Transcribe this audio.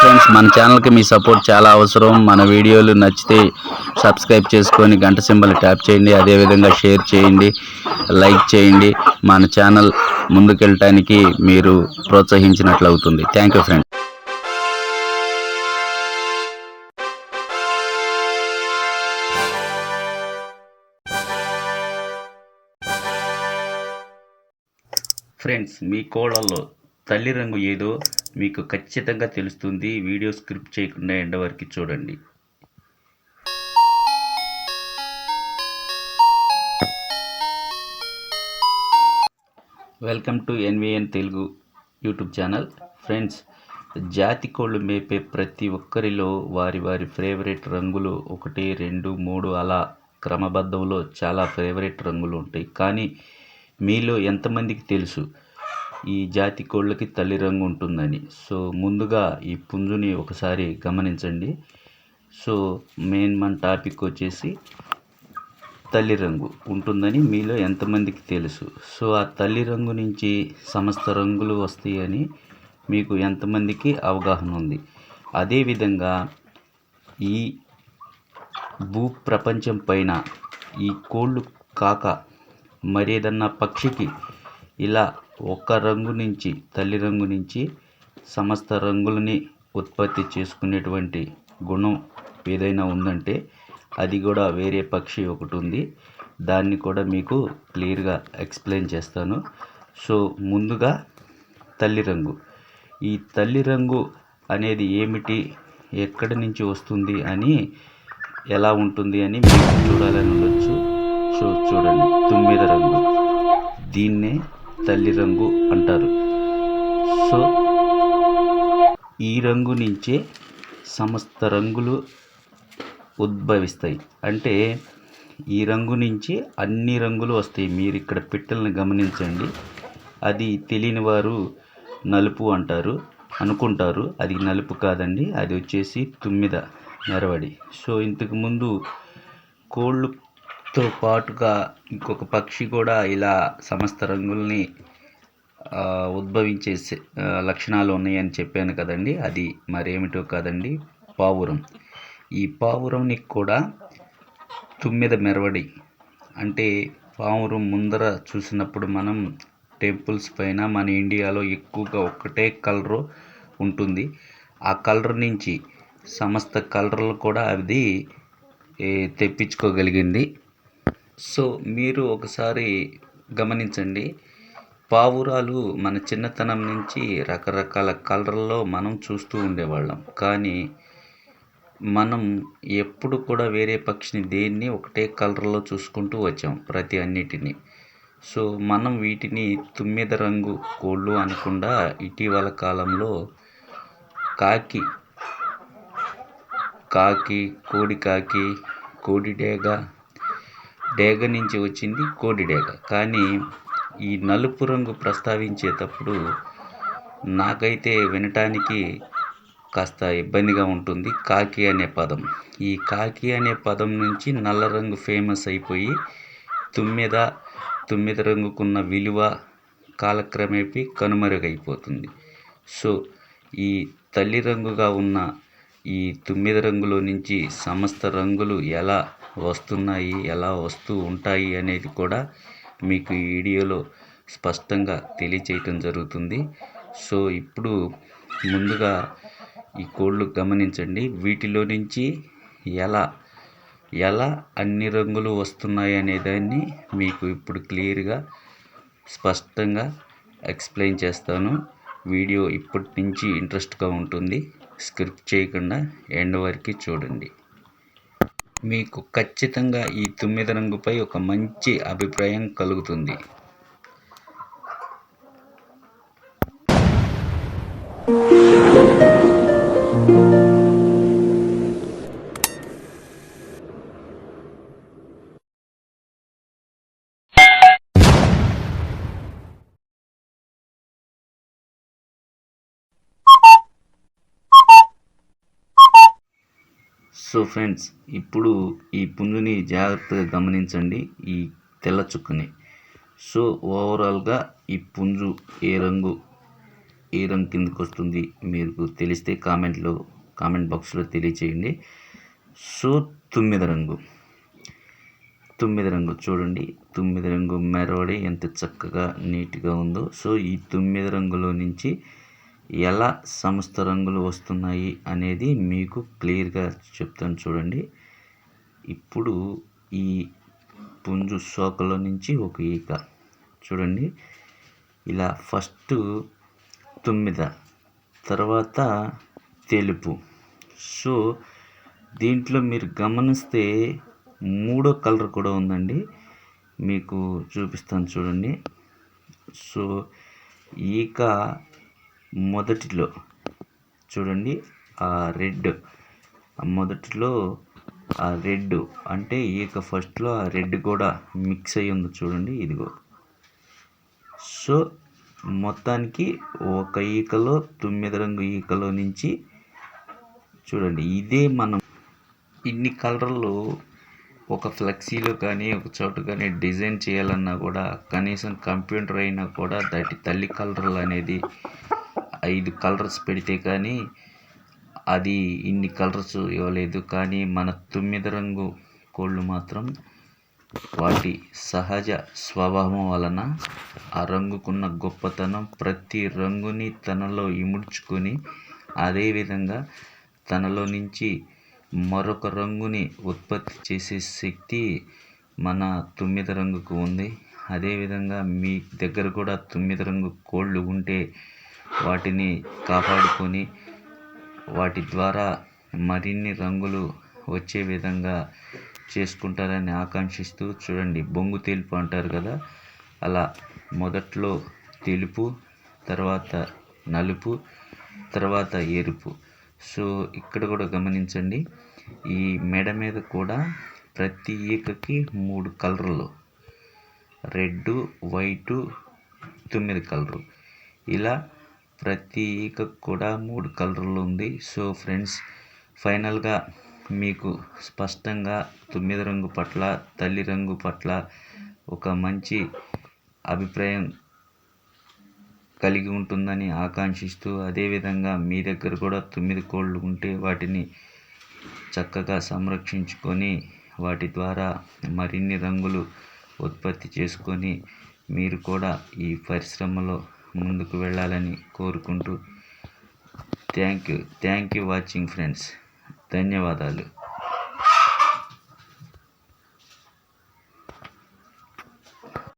Friends మన ఛానల్కి మీ support చాలా అవసరం. మన వీడియోలు నచ్చితే సబ్స్క్రైబ్ చేసుకొని గంట సింబల్ ట్యాప్ చేయండి. అదేవిధంగా షేర్ చేయండి. లైక్ చేయండి. మన ఛానల్ ముందుకెళ్ళటానికి మీరు ప్రోత్సహించినట్లు అవుతుంది. థ్యాంక్ యూ ఫ్రెండ్స్ ఫ్రెండ్స్ మీ కోడల్లో తల్లి రంగు ఏదో మీకు ఖచ్చితంగా తెలుస్తుంది. వీడియో స్క్రిప్ట్ చేయకుండా ఎండ వరకు చూడండి. Welcome to NVN Telugu YouTube channel. Friends జాతి కోళ్ళు మేపే ప్రతి ఒక్కరిలో వారి వారి ఫేవరెట్ రంగులు ఒకటి రెండు మూడు అలా క్రమబద్ధంలో చాలా ఫేవరెట్ రంగులు ఉంటాయి. కానీ మీలో ఎంతమందికి తెలుసు? ఈ జాతి కోళ్ళకి తల్లి రంగు ఉంటుందని. సో ముందుగా ఈ పుంజుని ఒకసారి గమనించండి. సో మెయిన్ మన టాపిక్ వచ్చేసి తల్లి రంగు ఉంటుందని మీలో ఎంతమందికి తెలుసు? సో ఆ తల్లి రంగు నుంచి సమస్త రంగులు వస్తాయని మీకు ఎంతమందికి అవగాహన ఉంది? అదేవిధంగా ఈ భూ ప్రపంచం పైన ఈ కోళ్ళు కాక మరేదన్నా పక్షికి ఇలా ఒక్క రంగు నుంచి తల్లి రంగు నుంచి సమస్త రంగులని ఉత్పత్తి చేసుకునేటువంటి గుణం ఏదైనా ఉందంటే అది కూడా వేరే పక్షి ఒకటి ఉంది. దాన్ని కూడా మీకు క్లియర్గా ఎక్స్ప్లెయిన్ చేస్తాను. సో ముందుగా తల్లి రంగు. ఈ తల్లి రంగు అనేది ఏమిటి ఎక్కడి నుంచి వస్తుంది అని ఎలా ఉంటుంది అని మీరు చూడాలని ఉండొచ్చు. సో చూడండి. తొమ్మిది రంగు. దీన్నే తల్లి రంగు అంటారు. సో ఈ రంగు నుంచే సమస్త రంగులు ఉద్భవిస్తాయి. అంటే ఈ రంగు నుంచి అన్ని రంగులు వస్తాయి. మీరు ఇక్కడ పిట్టలను గమనించండి. అది తెలియని వారు నలుపు అంటారు అనుకుంటారు. అది నలుపు కాదండి అది వచ్చేసి తుమ్మిద నెరవడి. సో ఇంతకుముందు కోళ్ళు తో పాటుగా ఇంకొక పక్షి కూడా ఇలా సమస్త రంగుల్ని ఉద్భవించే లక్షణాలు ఉన్నాయని చెప్పాను కదండి. అది మరేమిటో కాదండి. పావురం. ఈ పావురంని కూడా తుమ్మిద మెరవడి అంటే పావురం ముందర చూసినప్పుడు మనం టెంపుల్స్ పైన మన ఇండియాలో ఎక్కువగా ఒక్కటే కలరు ఉంటుంది. ఆ కలర్ నుంచి సమస్త కలర్లు కూడా అది తెప్పించుకోగలిగింది. సో మీరు ఒకసారి గమనించండి. పావురాలు మన చిన్నతనం నుంచి రకరకాల కలర్లో మనం చూస్తూ ఉండేవాళ్ళం. కానీ మనం ఎప్పుడు కూడా వేరే పక్షిని దేన్ని ఒకటే కలర్లో చూసుకుంటూ వచ్చాం ప్రతి అన్నిటిని. సో మనం వీటిని తుమ్మిద రంగు కోళ్ళు అనకుండా ఇటీవల కాలంలో కాకి కాకి కోడి కాకి కోడి డేగ డేగ నుంచి వచ్చింది కోడి డేగ. కానీ ఈ నలుపు రంగు ప్రస్తావించేటప్పుడు నాకైతే వినటానికి కాస్త ఇబ్బందిగా ఉంటుంది కాకి అనే పదం. ఈ కాకి అనే పదం నుంచి నల్ల రంగు ఫేమస్ అయిపోయి తుమ్మెద తుమ్మెద రంగుకున్న విలువ కాలక్రమేపీ కనుమరుగైపోతుంది. సో ఈ తల్లి రంగుగా ఉన్న ఈ తుమ్మిద రంగులో నుంచి సమస్త రంగులు ఎలా వస్తున్నాయి ఎలా వస్తూ ఉంటాయి అనేది కూడా మీకు ఈ వీడియోలో స్పష్టంగా తెలియచేయటం జరుగుతుంది. సో ఇప్పుడు ముందుగా ఈ కోళ్ళు గమనించండి. వీటిలో నుంచి ఎలా ఎలా అన్ని రంగులు వస్తున్నాయి అనేదాన్ని మీకు ఇప్పుడు క్లియర్గా స్పష్టంగా ఎక్స్ప్లెయిన్ చేస్తాను. వీడియో ఇప్పటి నుంచి ఇంట్రెస్ట్గా ఉంటుంది. స్క్రిప్ట్ చేయకుండా ఎండ్ వరకు చూడండి. మీకు ఖచ్చితంగా ఈ తొమ్మిది రంగుపై ఒక మంచి అభిప్రాయం కలుగుతుంది. సో ఫ్రెండ్స్ ఇప్పుడు ఈ పుంజుని జాగ్రత్తగా గమనించండి ఈ తెల్ల చుక్కని. సో ఓవరాల్గా ఈ పుంజు ఏ రంగు ఏ రంగు కిందకు వస్తుంది మీకు తెలిస్తే కామెంట్లో కామెంట్ బాక్స్లో తెలియచేయండి. సో తొమ్మిది రంగు. తొమ్మిది రంగు చూడండి. తొమ్మిది రంగు మెరవడి ఎంత చక్కగా నీట్గా ఉందో. సో ఈ తొమ్మిది రంగులో నుంచి ఎలా సమస్త రంగులు వస్తున్నాయి అనేది మీకు క్లియర్గా చెప్తాను చూడండి. ఇప్పుడు ఈ పుంజు సోకలో నుంచి ఒక ఈక. చూడండి. ఇలా ఫస్ట్ తొమ్మిద తర్వాత తెలుపు. సో దీంట్లో మీరు గమనిస్తే మూడో కలర్ కూడా ఉందండి. మీకు చూపిస్తాను చూడండి. సో ఈక మొదటిలో చూడండి ఆ రెడ్. మొదటిలో ఆ రెడ్ అంటే ఈక ఫస్ట్లో ఆ రెడ్ కూడా మిక్స్ అయ్యి ఉంది చూడండి ఇదిగో. సో మొత్తానికి ఒక ఈకలో తొమ్మిది రంగు ఈకలో నుంచి చూడండి ఇదే మనం ఇన్ని కలర్లు ఒక ఫ్లెక్సీలో కానీ ఒక చోట కానీ డిజైన్ చేయాలన్నా కూడా కనీసం కంప్యూటర్ అయినా కూడా దాటి తల్లి కలర్లు అనేది ఐదు కలర్స్ పెడితే కానీ అది ఇన్ని కలర్స్ ఇవ్వలేదు. కానీ మన తొమ్మిద రంగు కోళ్ళు మాత్రం వాటి సహజ స్వభావం వలన ఆ రంగుకున్న గొప్పతనం ప్రతి రంగుని తనలో ఇముడ్చుకొని అదేవిధంగా తనలో నుంచి మరొక రంగుని ఉత్పత్తి చేసే శక్తి మన తొమ్మిది రంగుకు ఉంది. అదేవిధంగా మీ దగ్గర కూడా తొమ్మిది రంగు కోళ్ళు ఉంటే వాటిని కాపాడుకొని వాటి ద్వారా మరిన్ని రంగులు వచ్చే విధంగా చేసుకుంటారని ఆకాంక్షిస్తూ చూడండి. బొంగు తెలుపు అంటారు కదా? అలా మొదట్లో తెలుపు తర్వాత నలుపు తర్వాత ఎరుపు. సో ఇక్కడ కూడా గమనించండి. ఈ మెడ మీద కూడా ప్రతి ఈకకి మూడు కలర్లు. రెడ్ వైటు తొమ్మిది కలరు ఇలా ప్రతి ఈకకు కూడా మూడు కలర్లు ఉంది. సో ఫ్రెండ్స్ ఫైనల్గా మీకు స్పష్టంగా తొమ్మిది రంగు పట్ల తల్లి రంగు పట్ల ఒక మంచి అభిప్రాయం కలిగి ఉంటుందని ఆకాంక్షిస్తూ అదేవిధంగా మీ దగ్గర కూడా తొమ్మిది కోళ్ళు ఉంటే వాటిని చక్కగా సంరక్షించుకొని వాటి ద్వారా మరిన్ని రంగులు ఉత్పత్తి చేసుకొని మీరు కూడా ఈ పరిశ్రమలో ముందుకు వెళ్ళాలని కోరుకుంటూ thank you thank you watching friends. ధన్యవాదాలు.